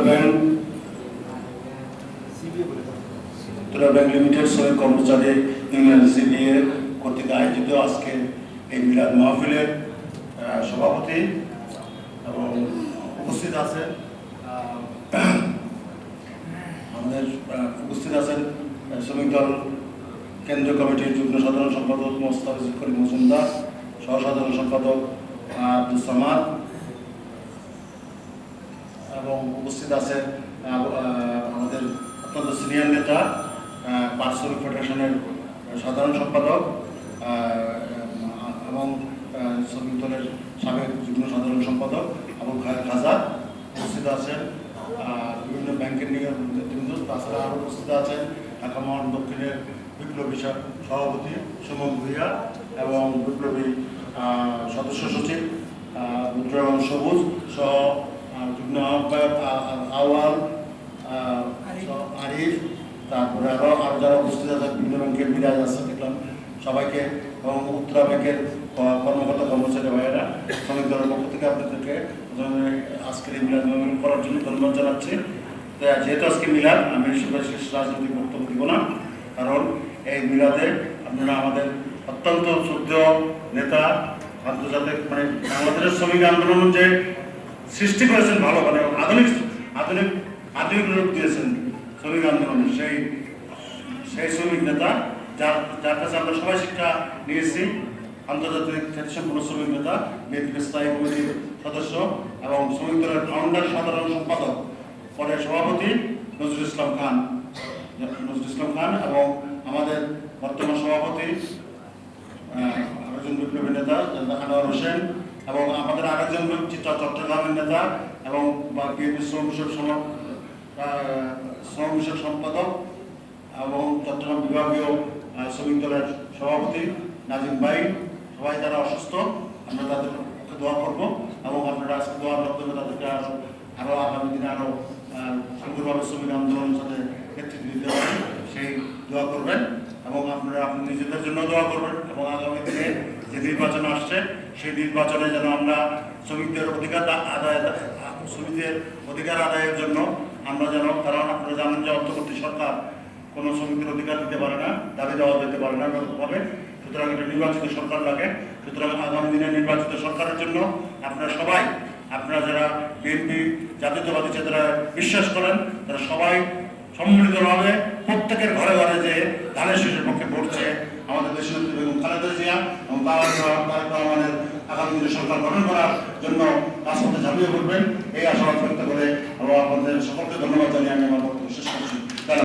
Bank Uttara bank limited শ্রমিক কর্মচারী union CBA কর্তৃক আয়োজিত আজকে এই মিলাদ মাহফিলের সভাপতি এবং উপস্থিত আছেন আমাদের উপস্থিত আছেন শ্রমিক দল কেন্দ্রীয় কমিটির যুগ্ম সাধারণ সম্পাদক মোস্তাফিজ করিম মজুমদার সহ সাধারণ সম্পাদক আব্দুল সামাদ এবং উপস্থিত আছেন আমাদের অত্যন্ত সিনিয়র নেতা শ্রমিক ফেডারেশনের সাধারণ সম্পাদক এবং শ্রমিক দলের সাবেক যুগ্ম সাধারণ সম্পাদক আবু খা- খাজা উপস্থিত আছেন বিভিন্ন ব্যাংকের নেতৃবৃন্দ, তাছাড়া আরও উপস্থিত আছেন, ঢাকা মহান দক্ষিণের বিপ্লবী সভাপতি সুমন ভূঁইয়া এবং বিপ্লবী সদস্য সচিব রুদ্ররমণ সবুজ সহ যুগ্ম আহ্বায়ক আওয়াল আরিফ তারপরে আরও আরও যারা উপস্থিত আছে বিভিন্ন ব্যাংকের বিরাজ আছে দেখলাম সবাইকে এবং উত্তরা ব্যাংকের কর্মকর্তা কর্মচারী ভাইয়েরা শ্রমিক দলের পক্ষ থেকে আপনাদেরকে আজকের এই মিলাদ করার জন্য ধন্যবাদ জানাচ্ছি যেহেতু আজকে মিলাদ আমি সর্বশেষ রাজনৈতিক বক্তব্য দিব না কারণ এই মিলাদে আপনারা আমাদের অত্যন্ত শুদ্ধ নেতা আন্তর্জাতিক মানে বাংলাদেশের শ্রমিক আন্দোলন যে সৃষ্টি করেছেন ভালো মানে আধুনিক আধুনিক আধুনিক রূপ দিয়েছেন শ্রমিক আন্দোলনে সেই সেই শ্রমিক নেতা, যার যার কাছে আমরা সবাই শিক্ষা নিয়েছি, আন্তর্জাতিক খ্যাতিসম্পন্ন শ্রমিক নেতা বিএনপি স্থায়ী কমিটির সদস্য এবং শ্রমিক দলের ফাউন্ডার সাধারণ সম্পাদক, পরে সভাপতি নজরুল ইসলাম খান। নজরুল ইসলাম খান এবং আমাদের বর্তমান সভাপতি আরেকজন বিপ্লবী নেতা, আনোয়ার হোসেন। এবং আমাদের আরেকজন চিত্রা চট্টগ্রামের নেতা এবং বিএনপি শ্রম শ্রম সম্পাদক এবং চট্টগ্রাম বিভাগীয় শ্রমিক দলের সভাপতি নাজিম ভাই। সবাই যারা অসুস্থ, আমরা তাদের পক্ষে দোয়া করব এবং আপনারা আজকে দোয়ার মাধ্যমে তাদেরকে আরও আরও আগামী দিনে আরও সুন্দরভাবে শ্রমিক আন্দোলনের সাথে নেতৃত্ব দিতে পারেন সেই দোয়া করবেন এবং আপনারা আপনি নিজেদের জন্য দোয়া করবেন এবং আগামী দিনে যে নির্বাচন আসছে সেই নির্বাচনে যেন আমরা শ্রমিকদের অধিকার আদায় শ্রমিকদের অধিকার আদায়ের জন্য আমরা যেন, কারণ আপনারা জানেন যে অন্তর্বর্তী সরকার কোনো শ্রমিকদের অধিকার দিতে পারে না, দাবি দেওয়া দিতে পারে না ব্যাপকভাবে সুতরাং এটা নির্বাচিত সরকার লাগে। সুতরাং আগামী দিনে নির্বাচিত সরকারের জন্য আপনারা সবাই, আপনারা যারা বিএনপি জাতীয়তাবাদী চেতনা বিশ্বাস করেন, তারা সবাই সম্মিলিতভাবে প্রত্যেকের ঘরে ঘরে যে ধানের শীষের পক্ষে ভোটছে বেগম খালেদা জিয়া এবং তারা তারেক রহমানের আগামী দিনে সরকার গঠন করার জন্য রাজপথে ঝাঁপিয়ে পড়বেন। এই আশাবাদ ব্যক্ত করে আমরা আপনাদের সকলকে ধন্যবাদ জানিয়ে আমি আমার বক্তব্য শেষ করছি।